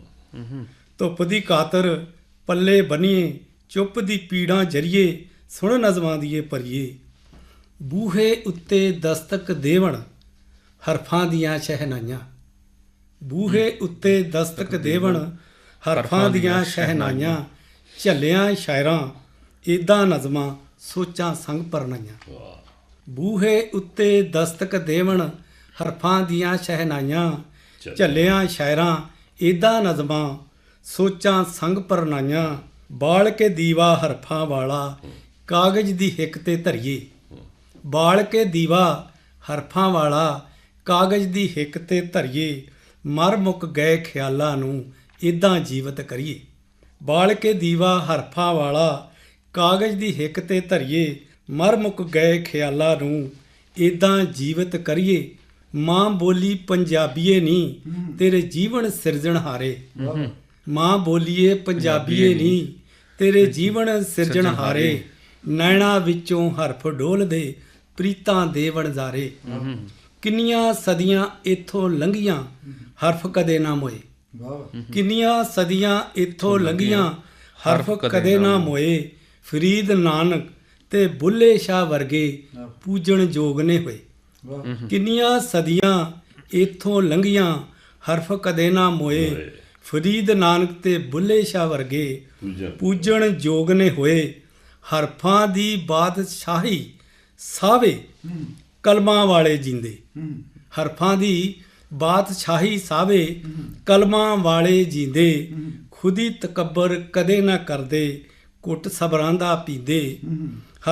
ਧੁੱਪ ਦੀ ਕਾਤਰ ਪੱਲੇ ਬੰਨੀਏ ਚੁੱਪ ਦੀ ਪੀੜਾਂ ਜਰੀਏ ਸੁਣ ਨਜ਼ਮਾਂ ਦੀਏ ਪਰੀਏ। ਬੂਹੇ ਉੱਤੇ ਦਸਤਕ ਦੇਵਣ ਹਰਫਾਂ ਦੀਆਂ ਸ਼ਹਿਨਾਈਆਂ। ਬੂਹੇ ਉੱਤੇ ਦਸਤਕ ਦੇਵਣ ਹਰਫਾਂ ਦੀਆਂ ਸ਼ਹਿਨਾਈਆਂ। ਝੱਲਿਆਂ ਸ਼ਾਇਰਾਂ ਏਦਾਂ ਨਜ਼ਮਾਂ ਸੋਚਾਂ ਸੰਗ ਪਰਨਾਈਆਂ। ਬੂਹੇ ਉੱਤੇ ਦਸਤਕ ਦੇਵਣ ਹਰਫਾਂ ਦੀਆਂ ਸ਼ਹਿਨਾਈਆਂ। ਝੱਲਿਆਂ ਸ਼ਾਇਰਾਂ ਏਦਾਂ ਨਜ਼ਮਾਂ ਸੋਚਾਂ ਸੰਗ ਪਰਨਾਈਆਂ ਬਾਲ ਕੇ ਦੀਵਾ ਹਰਫਾਂ ਵਾਲਾ, ਕਾਗਜ਼ ਦੀ ਹਿੱਕ ਤੇ ਧਰੀਏ। ਬਾਲ ਕੇ ਦੀਵਾ ਹਰਫਾਂ ਵਾਲਾ, ਕਾਗਜ਼ ਦੀ ਹਿੱਕ ਤੇ ਧਰੀਏ। ਮਰ ਮੁੱਕ ਗਏ ਖਿਆਲਾਂ ਨੂੰ ਇਦਾਂ ਜੀਵਤ ਕਰੀਏ। ਬਾਲ ਕੇ ਦੀਵਾ ਹਰਫਾਂ ਵਾਲਾ, ਕਾਗਜ਼ ਦੀ ਹਿੱਕ ਤੇ ਧਰੀਏ। ਮਰ ਮੁੱਕ ਗਏ ਖਿਆਲਾਂ ਨੂੰ ਇਦਾਂ ਜੀਵਤ ਕਰੀਏ। ਮਾਂ ਬੋਲੀ ਪੰਜਾਬੀਏ ਨਹੀਂ ਤੇਰੇ ਜੀਵਨ ਸਿਰਜਣਹਾਰੇ ਮਾਂ ਬੋਲੀਏ ਪੰਜਾਬੀਏ ਨਹੀਂ ਤੇਰੇ ਜੀਵਨ ਸਿਰਜਣਹਾਰੇ ਨੈਣਾ ਵਿੱਚੋਂ ਹਰਫ ਡੋਲਦੇ ਪ੍ਰੀਤਾਂ ਦੇ ਵਣਜ਼ਾਰੇ। ਕਿੰਨੀਆਂ ਸਦੀਆਂ ਇੱਥੋਂ ਲੰਘੀਆਂ ਹਰਫ ਕਦੇ ਨਾ ਮੋਏ। ਵਾਹ। ਕਿੰਨੀਆਂ ਸਦੀਆਂ ਇੱਥੋਂ ਲੰਘੀਆਂ ਹਰਫ ਕਦੇ ਨਾ ਮੋਏ। ਫਰੀਦ ਨਾਨਕ ਤੇ ਬੁੱਲੇ ਸ਼ਾਹ ਵਰਗੇ ਪੂਜਣ ਯੋਗ ਨੇ ਹੋਏ। ਕਿੰਨੀਆਂ ਸਦੀਆਂ ਇੱਥੋਂ ਲੰਘੀਆਂ ਹਰਫ ਕਦੇ ਨਾ ਮੋਏ। ਫਰੀਦ ਨਾਨਕ ਤੇ ਬੁੱਲੇ ਸ਼ਾਹ ਵਰਗੇ ਪੂਜਾ ਪੂਜਣ ਯੋਗ ਨੇ ਹੋਏ ਹਰਫਾਂ ਦੀ ਬਾਦਸ਼ਾਹੀ ਸਾਵੇ ਕਲਮਾਂ ਵਾਲੇ ਜਿੰਦੇ। ਹਰਫਾਂ ਦੀ ਬਾਦਸ਼ਾਹੀ ਸਾਵੇ ਕਲਮਾਂ ਵਾਲੇ ਜਿੰਦੇ। ਖੁਦੀ ਤਕੱਬਰ ਕਦੇ ਨਾ ਕਰਦੇ ਕੁੱਟ ਸਬਰਾਂ ਦਾ ਪੀਂਦੇ।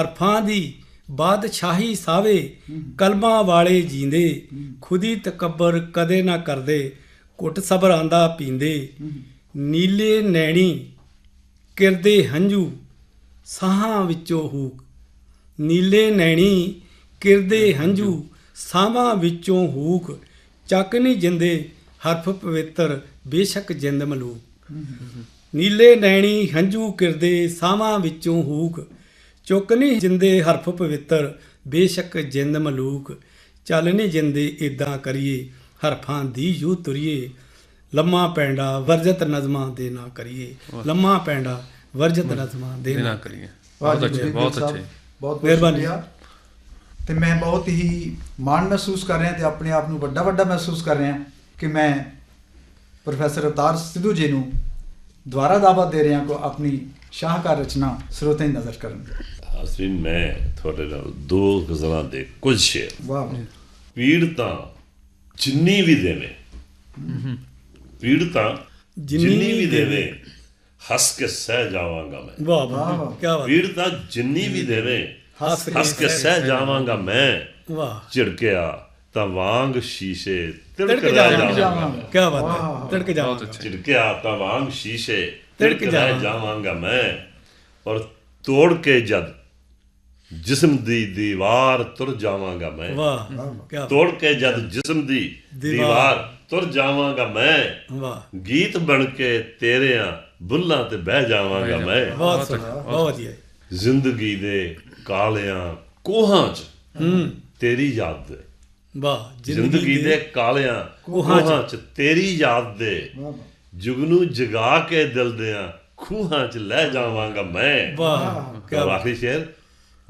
ਹਰਫਾਂ ਦੀ ਬਾਦਸ਼ਾਹੀ ਸਾਵੇ ਕਲਮਾਂ ਵਾਲੇ ਜਿੰਦੇ। ਖੁਦੀ ਤਕੱਬਰ ਕਦੇ ਨਾ ਕਰਦੇ ਕੁੱਟ ਸਬਰ ਦਾ ਪੀਂਦੇ। ਨੀਲੇ ਨੈਣੀ ਕਿਰਦੇ ਹੰਝੂ, ਸਾਹਾਂ ਵਿੱਚੋਂ ਹੂਕ। ਨੀਲੇ ਨੈਣੀ ਕਿਰਦੇ ਹੰਝੂ, ਸਾਹਾਂ ਵਿੱਚੋਂ ਹੂਕ। ਚੱਕ ਨਹੀਂ ਜਿੰਦੇ, ਹਰਫ ਪਵਿੱਤਰ, ਬੇਸ਼ੱਕ ਜਿੰਦ ਮਲੂਕ। ਨੀਲੇ ਨੈਣੀ ਹੰਝੂ ਕਿਰਦੇ, ਸਾਹਾਂ ਵਿੱਚੋਂ ਹੂਕ। ਚੁੱਕ ਨਹੀਂ ਜਿੰਦੇ, ਹਰਫ ਪਵਿੱਤਰ, ਬੇਸ਼ੱਕ ਜਿੰਦ ਮਲੂਕ। ਚੱਲ ਨਹੀਂ ਜਿੰਦੇ ਇਦਾਂ ਕਰੀਏ। ਹਰਫਾਂ ਦੀ ਯੂ ਤੁਰੀਏ। ਲੰਮਾ ਪੈਂਡਾ ਵਰਜਤ ਨਜ਼ਮਾਂ ਦੇ ਨਾ ਕਰੀਏ। ਲੰਮਾ ਪੈਂਡਾ ਵਰਜਤ ਨਜ਼ਮਾਂ ਦੇ ਨਾ ਕਰੀਏ। ਬਹੁਤ ਅੱਛੇ ਬਹੁਤ ਅੱਛੇ। ਬਹੁਤ ਮਿਹਰਬਾਨੀ। ਤੇ ਮੈਂ ਬਹੁਤ ਹੀ ਮਾਣ ਮਹਿਸੂਸ ਕਰ ਰਿਹਾ ਤੇ ਆਪਣੇ ਆਪ ਨੂੰ ਵੱਡਾ ਵੱਡਾ ਮਹਿਸੂਸ ਕਰ ਰਿਹਾ ਕਿ ਮੈਂ ਪ੍ਰੋਫੈਸਰ ਅਵਤਾਰ ਸਿੱਧੂ ਜੀ ਨੂੰ ਦੁਆਰਾ ਦਾਵਤ ਦੇ ਰਿਹਾ ਕੋ ਆਪਣੀ ਸ਼ਾਹਕਾਰ ਰਚਨਾ ਸਰੋਤੇ ਦੀ ਨਜ਼ਰ ਕਰਨ। ਹਾਜ਼ਰੀਨ ਮੈਂ ਤੁਹਾਡੇ ਨਾਲ ਦੋ ਗਜ਼ਲਾਂ ਦੇ ਕੁਝ ਸ਼ੇਰ ਵਾਹ ਪੀੜ ਤਾਂ ਜਿੰਨੀ ਵੀ ਦੇਵੇ। ਪੀੜ ਤਾਂ ਜਿੰਨੀ ਵੀ ਦੇਵੇ। ਹੱਸ ਕੇ ਸਹਿ ਜਾਵਾਂਗਾ ਮੈਂ। ਵਾਹ ਵਾਹ। ਕੀ ਬਾਤ। ਪੀੜ ਤਾਂ ਜਿੰਨੀ ਵੀ ਦੇਵੇ ਹੱਸ ਕੇ ਹੱਸ ਕੇ ਸਹਿ ਜਾਵਾਂਗਾ। ਮੈਂ। ਵਾਹ। ਝਿੜਕਿਆ ਤਾਂ ਵਾਂਗ ਸ਼ੀਸ਼ੇ ਤਿੜਕ ਜਾਵਾਂਗਾ। ਕੀ ਬਾਤ। ਹੈ। ਤਿੜਕ ਬਹੁਤ ਜਾਵਾਂਗਾ ਝਿੜਕਿਆ ਤਾਂ ਵਾਂਗ ਸ਼ੀਸ਼ੇ ਜਾਵਾਂਗਾ। ਜਾਵਾਂਗਾ ਮੈਂ। ਔਰ ਤੋੜ ਕੇ ਜਦ ਜਿਸਮ ਦੀ ਦੀਵਾਰ ਤੁਰ ਜਾਵਾਂਗਾ ਮੈਂ। ਵਾਹ ਕੀ ਤੋੜ ਕੇ ਜਦ ਜਿਸਮ ਦੀ ਦੀਵਾਰ। ਤੁਰ ਜਾਵਾਂਗਾ ਮੈਂ ਵਾਹ। ਗੀਤ ਬਣ ਕੇ ਤੇਰਿਆਂ ਬੁੱਲਾਂ ਤੇ ਬਹਿ ਜਾਵਾਂਗਾ ਮੈਂ। ਬਹੁਤ ਸੋਹਣਾ ਬਹੁਤ ਵਧੀਆ। ਜ਼ਿੰਦਗੀ ਦੇ ਕਾਲਿਆਂ ਕੋਹਾਂ 'ਚ ਹੂੰ। ਤੇਰੀ ਯਾਦ ਦੇ। ਵਾਹ ਜ਼ਿੰਦਗੀ ਦੇ ਕਾਲਿਆਂ ਕੋਹਾਂ 'ਚ। ਤੇਰੀ ਯਾਦ ਦੇ। ਜੁਗਨੂ ਜਗਾ ਕੇ ਦਿਲ ਦਿਆਂ ਖੂਹਾਂ 'ਚ ਲੈ ਜਾਵਾਂਗਾ ਮੈਂ। ਵਾਹ ਕੀ ਆਖਰੀ ਸ਼ੇਰ।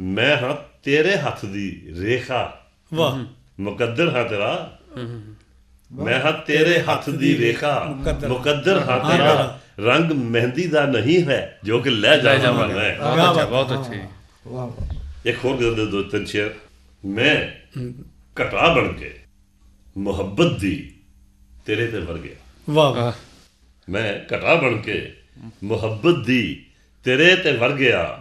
ਮੈਂ ਹਾਂ ਤੇਰੇ ਹੱਥ ਦੀ ਰੇਖਾ। ਵਾਹ। ਮੁਕੱਦਰ ਹਾਂ ਤੇਰਾ। ਮੈਂ ਹਾਂ ਤੇਰੇ ਹੱਥ ਦੀ ਰੇਖਾ। ਮੁਕੱਦਰ। ਹਾਂ ਤੇਰਾ। ਰੰਗ ਮਹਿੰਦੀ ਦਾ ਨਹੀਂ ਹੈ ਜੋ ਕਿ ਲੈ ਲੈ ਜਾਵਾਂਗਾ ਬਹੁਤ ਅੱਛਾ ਬਹੁਤ ਅੱਛੇ। ਵਾਹ ਵਾਹ। ਇੱਕ ਹੋਰ ਗੱਲ ਦੇ ਦੋ ਤਿੰਨ ਸ਼ੇਰ ਮੈਂ ਘਟਾ ਬਣ ਕੇ ਮੁਹੱਬਤ ਦੀ ਤੇਰੇ ਤੇ ਵਰ ਗਿਆ। ਵਾਹ ਵਾਹ। ਮੈਂ ਘਟਾ ਬਣ ਕੇ ਮੁਹੱਬਤ ਦੀ ਤੇਰੇ ਤੇ ਵਰ ਗਿਆ।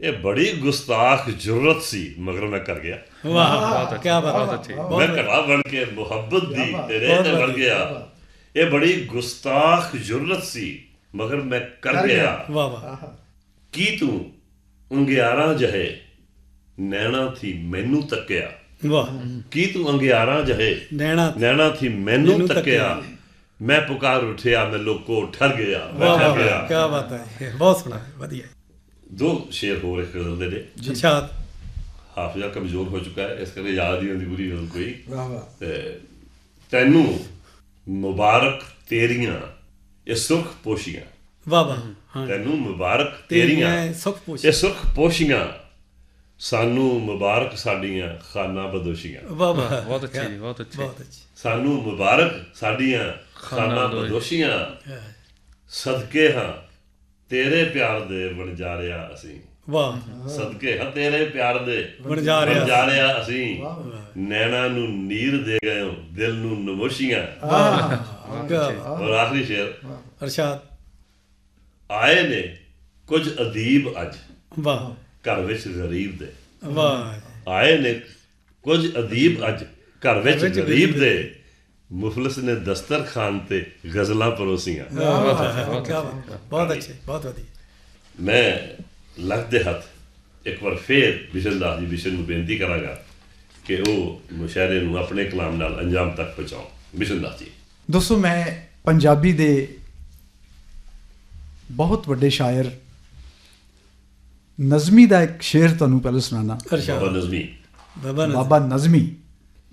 ਇਹ ਬੜੀ ਗੁਸਤਾਖ ਜੁਰਤ ਸੀ ਮਗਰ ਮੈਂ ਕਰ ਗਿਆ। ਵਾਹ ਕੀ ਬਾਤ ਬਹੁਤ ਹੈ। ਅੱਛੇ। ਮੈਂ ਘਟਾ ਬਣ ਕੇ ਮੁਹੱਬਤ ਦੀ ਤੇਰੇ ਬਹੁਤ ਤੇ ਵਧੀਆ, ਗਿਆ। ਇਹ ਬੜੀ ਗੁਸਤਾਖ ਜੁਰਤ ਸੀ ਮਗਰ ਮੈਂ ਕਰ ਗਿਆ। ਵਾਹ ਵਾਹ। ਕੀ ਤੂੰ ਅੰਗਿਆਰਾਂ ਜਹੇ ਨੈਣਾ ਥੀ ਮੈਨੂੰ ਤੱਕਿਆ? ਵਾਹ। ਕੀ ਤੂੰ ਅੰਗਿਆਰਾਂ ਜਹੇ ਨੈਣਾ ਨੈਣਾ ਥੀ ਮੈਨੂੰ ਤੱਕਿਆ। ਮੈਂ ਪੁਕਾਰ ਉਠਿਆ ਮੈਂ ਲੋਕੋ ਠਰ ਗਿਆ ਮੈਂ ਵਾਹ ਠਰ ਵਾਹ ਗਿਆ। ਕੀ ਬਾਤ ਹੈ। ਬਹੁਤ ਸੋਹਣਾ ਵਧੀਆ। ਦੋ ਸ਼ੇਰ ਹੋ ਰਹੇ ਗਜ਼ਲ ਦੇ ਨੇ ਅੱਛਾ। ਹਾਫਿਜ਼ਾ ਕਮਜ਼ੋਰ ਹੋ ਚੁੱਕਾ ਹੈ ਇਸ ਕਰਕੇ ਯਾਦ ਨਹੀਂ ਹੁੰਦੀ ਪੂਰੀ ਗਜ਼ਲ ਕੋਈ। ਵਾਹ ਵਾਹ। ਤੇ ਤੈਨੂੰ ਮੁਬਾਰਕ ਤੇਰੀਆਂ ਇਹ ਸੁਰਖ ਪੋਸ਼ੀਆਂ। ਵਾਹ ਵਾਹ। ਹਾਂ। ਤੈਨੂੰ ਮੁਬਾਰਕ ਤੇਰੀਆਂ ਸੁਖ ਪੁੱਛ ਇਹ ਸੁਰਖ ਪੋਸ਼ੀਆਂ। ਸਾਨੂੰ ਮੁਬਾਰਕ ਸਾਡੀਆਂ ਖਾਨਾ ਬਦੋਸ਼ੀਆਂ। ਵਾਹ ਵਾਹ। ਬਹੁਤ ਅੱਛੇ ਜੀ ਬਹੁਤ ਅੱਛੇ। ਬਹੁਤ ਅੱਛੀ। ਸਾਨੂੰ ਮੁਬਾਰਕ ਸਾਡੀਆਂ ਖਾਨਾ ਖਾਨਾ ਬਦੋਸ਼- ਬਦੋਸ਼ੀਆਂ ਸਦਕੇ ਹਾਂ। ਤੇਰੇ ਪਿਆਰ ਦੇ ਵਣਜਾਰਿਆ ਅਸੀਂ। ਵਾਹ। ਸਦਕੇ ਹਾਂ ਤੇਰੇ ਪਿਆਰ ਦੇ ਵਣਜਾਰਿਆ। ਵਣਜਾਰਿਆ ਅਸੀਂ। ਨੈਣਾ ਨੂੰ ਨੀਰ ਦੇ ਗਏ ਹੋ ਦਿਲ ਨੂੰ ਨਮੋਸ਼ੀਆਂ। ਕਿਆ ਔਰ ਆਖਰੀ ਸ਼ੇਰ। ਅਰਸ਼ਾਦ। ਆਏ ਨੇ ਕੁਝ ਅਦੀਬ ਅੱਜ। ਵਾਹ। ਘਰ ਵਿੱਚ ਗਰੀਬ ਦੇ। ਵਾਹ। ਆਏ ਨੇ ਕੁਝ ਅਦੀਬ ਅੱਜ। ਘਰ ਵਿੱਚ ਗਰੀਬ ਦੇ। ਮੁਫਲਸ ਨੇ ਦਸਤਰਖਾਨ ਤੇ ਗਜ਼ਲਾਂ ਪਰੋਸੀਆਂ। ਬਹੁਤ ਅੱਛੇ ਬਹੁਤ ਵਧੀਆ। ਮੈਂ ਲੱਗਦੇ ਹੱਥ ਇੱਕ ਵਾਰ ਫੇਰ ਬਿਸ਼ਨ ਦਾਸ ਜੀ ਬਿਸ਼ਨ ਨੂੰ ਬੇਨਤੀ ਕਰਾਂਗਾ ਕਿ ਉਹ ਮੁਸ਼ਾਇਰੇ ਨੂੰ ਆਪਣੇ ਕਲਾਮ ਨਾਲ ਅੰਜਾਮ ਤੱਕ ਪਹੁੰਚਾਉਣ। ਬਿਸ਼ਨ ਦਾਸ ਜੀ। ਦੋਸਤੋ ਮੈਂ ਪੰਜਾਬੀ ਦੇ ਬਹੁਤ ਵੱਡੇ ਸ਼ਾਇਰ ਨਜ਼ਮੀ ਦਾ ਇੱਕ ਸ਼ੇਰ ਤੁਹਾਨੂੰ ਪਹਿਲਾਂ ਸੁਣਾਣਾ ਬਾਬਾ ਨਜ਼ਮੀ। ਬਾਬਾ ਨਜ਼ਮੀ।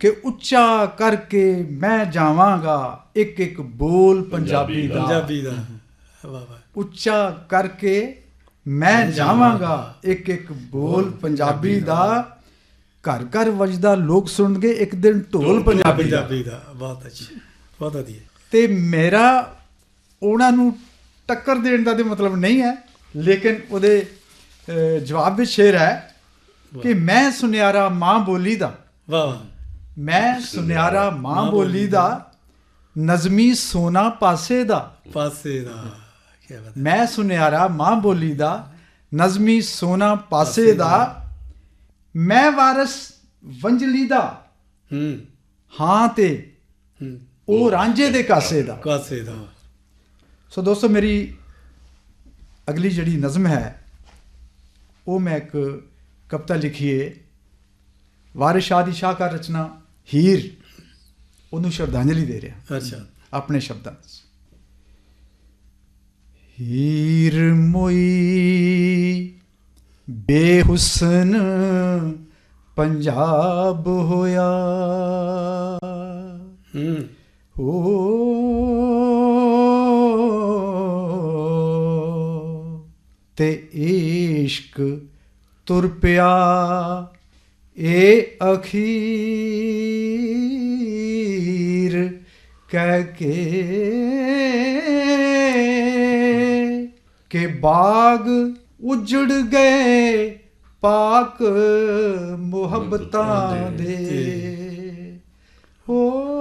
ਕਿ ਉੱਚਾ ਕਰਕੇ ਮੈਂ ਜਾਵਾਂਗਾ ਇੱਕ ਇੱਕ ਬੋਲ ਪੰਜਾਬੀ ਦਾ। ਪੰਜਾਬੀ ਦਾ। ਵਾਹ ਵਾਹ। ਉੱਚਾ ਕਰਕੇ ਮੈਂ ਜਾਵਾਂਗਾ ਇੱਕ ਇੱਕ ਬੋਲ ਪੰਜਾਬੀ ਦਾ। ਘਰ ਘਰ ਵੱਜਦਾ ਲੋਕ ਸੁਣਨਗੇ ਇੱਕ ਦਿਨ ਢੋਲ ਪੰਜਾਬੀ ਦਾ। ਬਹੁਤ ਅੱਛੀ ਬਹੁਤ ਵਧੀਆ ਤੇ ਮੇਰਾ ਉਹਨਾਂ ਨੂੰ ਟੱਕਰ ਦੇਣ ਦਾ ਤੇ ਮਤਲਬ ਨਹੀਂ ਹੈ ਲੇਕਿਨ ਉਹਦੇ ਜਵਾਬ ਵਿੱਚ ਸ਼ੇਰ ਹੈ ਕਿ ਮੈਂ ਸੁਨਿਆਰਾ ਮਾਂ ਬੋਲੀ ਦਾ। ਵਾਹ ਵਾਹ। ਮੈਂ ਸੁਨਿਆਰਾ ਮਾਂ ਬੋਲੀ ਦਾ ਨਜ਼ਮੀ ਸੋਨਾ ਪਾਸੇ ਦਾ। ਪਾਸੇ ਦਾ ਕੀ ਬਾਤ। ਮੈਂ ਸੁਨਿਆਰਾ ਮਾਂ ਬੋਲੀ ਦਾ ਨਜ਼ਮੀ ਸੋਨਾ ਪਾਸੇ ਦਾ। ਮੈਂ ਵਾਰਸ ਵੰਜਲੀ ਦਾ। ਹੂੰ। ਹਾਂ ਤੇ ਉਹ ਰਾਂਝੇ ਦੇ ਕਾਸੇ ਦਾ। ਕਾਸੇ ਦਾ। ਸੋ ਦੋਸਤੋ ਮੇਰੀ ਅਗਲੀ ਜਿਹੜੀ ਨਜ਼ਮ ਹੈ ਉਹ ਮੈਂ ਇੱਕ ਕਵਿਤਾ ਲਿਖੀ ਹੈ ਵਾਰਿਸ ਸ਼ਾਹ ਦੀ ਸ਼ਾਹਕਾਰ ਰਚਨਾ। ਹੀਰ ਉਹਨੂੰ ਸ਼ਰਧਾਂਜਲੀ ਦੇ ਰਿਹਾ। ਅਰਸ਼ਾਦ ਆਪਣੇ ਸ਼ਬਦਾਂ ਵਿੱਚ। ਹੀਰ ਮੋਈ ਬੇਹੁਸਨ ਪੰਜਾਬ ਹੋਇਆ। ਹੂੰ। ਓ ਤੇ ਇਸ਼ਕ ਤੁਰ ਪਿਆ। ਏ ਅਖੀਰ ਕਹਿ ਕੇ ਕਿ ਬਾਗ ਉਜੜ ਗਏ ਪਾਕ ਮੁਹੱਬਤਾਂ ਦੇ। ਹੋ।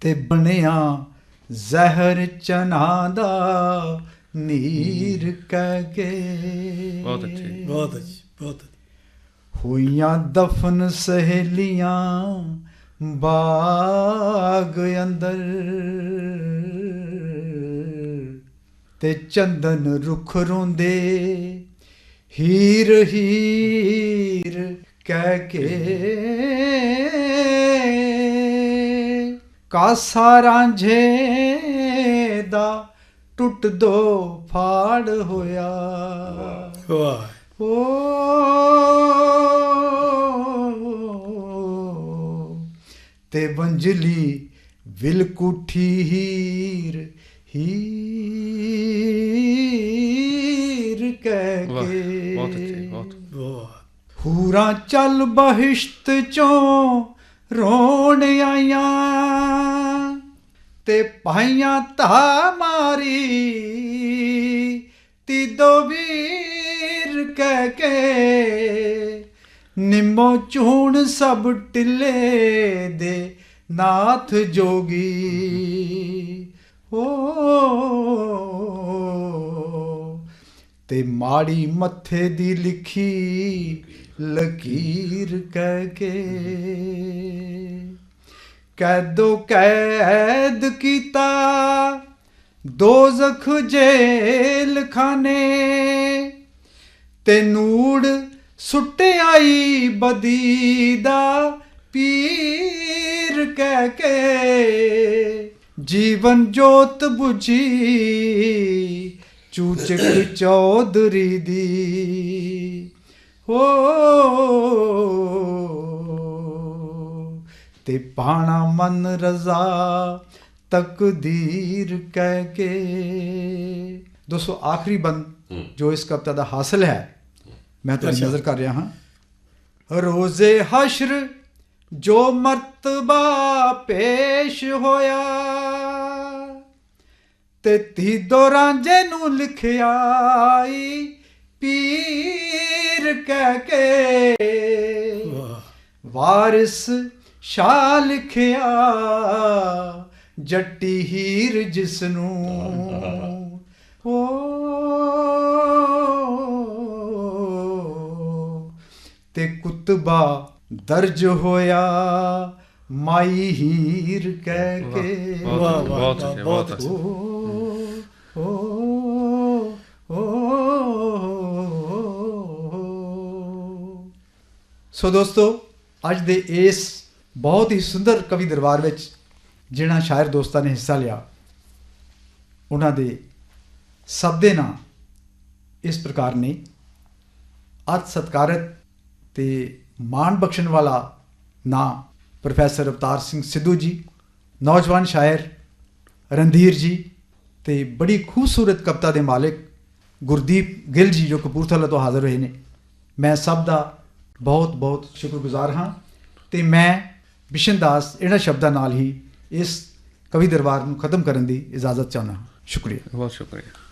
ਤੇ ਬਣਿਆ ਜ਼ਹਿਰ ਚਨਾ ਦਾ ਨੀਰ ਕਹਿ ਕੇ ਬਹੁਤ ਅੱਛੇ। ਬਹੁਤ ਅੱਛੀ ਬਹੁਤ ਅੱਛੀ। ਹੋਈਆਂ ਦਫਨ ਸਹੇਲੀਆਂ ਬਾਗ ਅੰਦਰ ਤੇ ਚੰਦਨ ਰੁੱਖ ਰੋਂਦੇ ਹੀਰ ਹੀਰ ਕਹਿ ਕੇ ਕਾਸਾ ਰਾਂਝੇ ਦਾ ਟੁੱਟ ਦੋ ਫਾੜ ਹੋਇਆ। ਵਾਹ। ਓ। ਤੇ ਵੰਜਲੀ ਵਿਲਕੁਠੀ ਹੀਰ ਹੀਰ ਕਹਿ ਕੇ। ਬਹੁਤ ਅੱਛੇ ਬਹੁਤ। ਵਾਹ। ਹੂਰਾਂ ਚੱਲ ਬਹਿਸ਼ਤ ਚੋਂ ਰੋਣ ਆਈਆਂ ਤੇ ਪਾਈਆਂ ਧਾ ਮਾਰੀ। ਤੀ ਦੋ ਵੀਰ ਕਹਿ ਕੇ ਨਿੰਮੋ ਚੂਣ ਸਭ ਟਿੱਲੇ ਦੇ ਨਾਥ ਜੋਗੀ। ਓ ਤੇ ਮਾੜੀ ਮੱਥੇ ਦੀ ਲਿਖੀ ਲਕੀਰ ਕਹਿ ਕੇ ਕੈਦੋ ਕੈਦ ਕੀਤਾ, ਦੋਜ਼ਖ ਜੇਲ ਖਾਨੇ ਤੇ ਨੂੜ ਸੁੱਟਿਆਈ ਬਦੀ ਦਾ ਪੀਰ ਕਹਿ ਕੇ ਜੀਵਨ ਜੋਤ 부ਝੀ ਚੂਚਕ ਚੌਧਰੀ ਦੀ। ਹੋ ਤੇ ਪਾਣਾ ਮਨ ਰਜ਼ਾ ਤਕਦੀਰ ਕਹਿ ਕੇ। ਦੋਸਤੋ ਆਖਰੀ ਬੰਦ। ਜੋ ਇਸ ਕਵਿਤਾ ਦਾ ਹਾਸਲ ਹੈ ਮੈਂ ਤੁਹਾਨੂੰ ਨਜ਼ਰ ਕਰ ਰਿਹਾ ਹਾਂ। ਰੋਜ਼ੇ ਹਸ਼ਰ ਜੋ ਮਰਤਬਾ ਪੇਸ਼ ਹੋਇਆ ਤੇ ਤੀਦੋ ਰਾਂਝੇ ਨੂੰ ਲਿਖਿਆਈ ਪੀਰ ਕਹਿ ਕੇ। ਵਾਰਿਸ ਸ਼ਾਹ ਲਿਖਿਆ ਜੱਟੀ ਹੀਰ ਜਿਸ ਨੂੰ ਓ ਤੇ ਕੁਤਬਾ ਦਰਜ ਹੋਇਆ ਮਾਈ ਹੀਰ ਕਹਿ ਕੇ। ਵਾਹ, ਵਾਹ, ਬਹੁਤ ਬਹੁਤ ਓ ਓ। ਸੋ ਦੋਸਤੋ ਅੱਜ ਦੇ ਇਸ ਬਹੁਤ ਹੀ ਸੁੰਦਰ ਕਵੀ ਦਰਬਾਰ ਵਿੱਚ ਜਿਹਨਾਂ ਸ਼ਾਇਰ ਦੋਸਤਾਂ ਨੇ ਹਿੱਸਾ ਲਿਆ, ਉਹਨਾਂ ਦੇ ਸਭ ਦੇ ਨਾਂ ਇਸ ਪ੍ਰਕਾਰ ਨੇ। ਅਤ ਸਤਕਾਰਤ ਤੇ ਮਾਣ ਬਖਸ਼ਣ ਵਾਲਾ ਨਾਂ ਪ੍ਰੋਫੈਸਰ ਅਵਤਾਰ ਸਿੰਘ ਸਿੱਧੂ ਜੀ, ਨੌਜਵਾਨ ਸ਼ਾਇਰ ਰਣਧੀਰ ਜੀ ਤੇ ਬੜੀ ਖੂਬਸੂਰਤ ਕਵਿਤਾ ਦੇ ਮਾਲਕ ਗੁਰਦੀਪ ਗਿੱਲ ਜੀ ਜੋ ਕਪੂਰਥਲਾ ਤੋਂ ਹਾਜ਼ਰ ਹੋਏ ਨੇ। ਮੈਂ ਸਭ ਦਾ ਬਹੁਤ ਬਹੁਤ ਸ਼ੁਕਰਗੁਜ਼ਾਰ ਹਾਂ ਤੇ ਮੈਂ ਬਿਸ਼ਨ ਦਾਸ ਇਹਨਾਂ ਸ਼ਬਦਾਂ ਨਾਲ ਹੀ ਇਸ ਕਵੀ ਦਰਬਾਰ ਨੂੰ ਖਤਮ ਕਰਨ ਦੀ ਇਜਾਜ਼ਤ ਚਾਹੁੰਦਾ ਹਾਂ। ਸ਼ੁਕਰੀਆ। ਬਹੁਤ ਸ਼ੁਕਰੀਆ।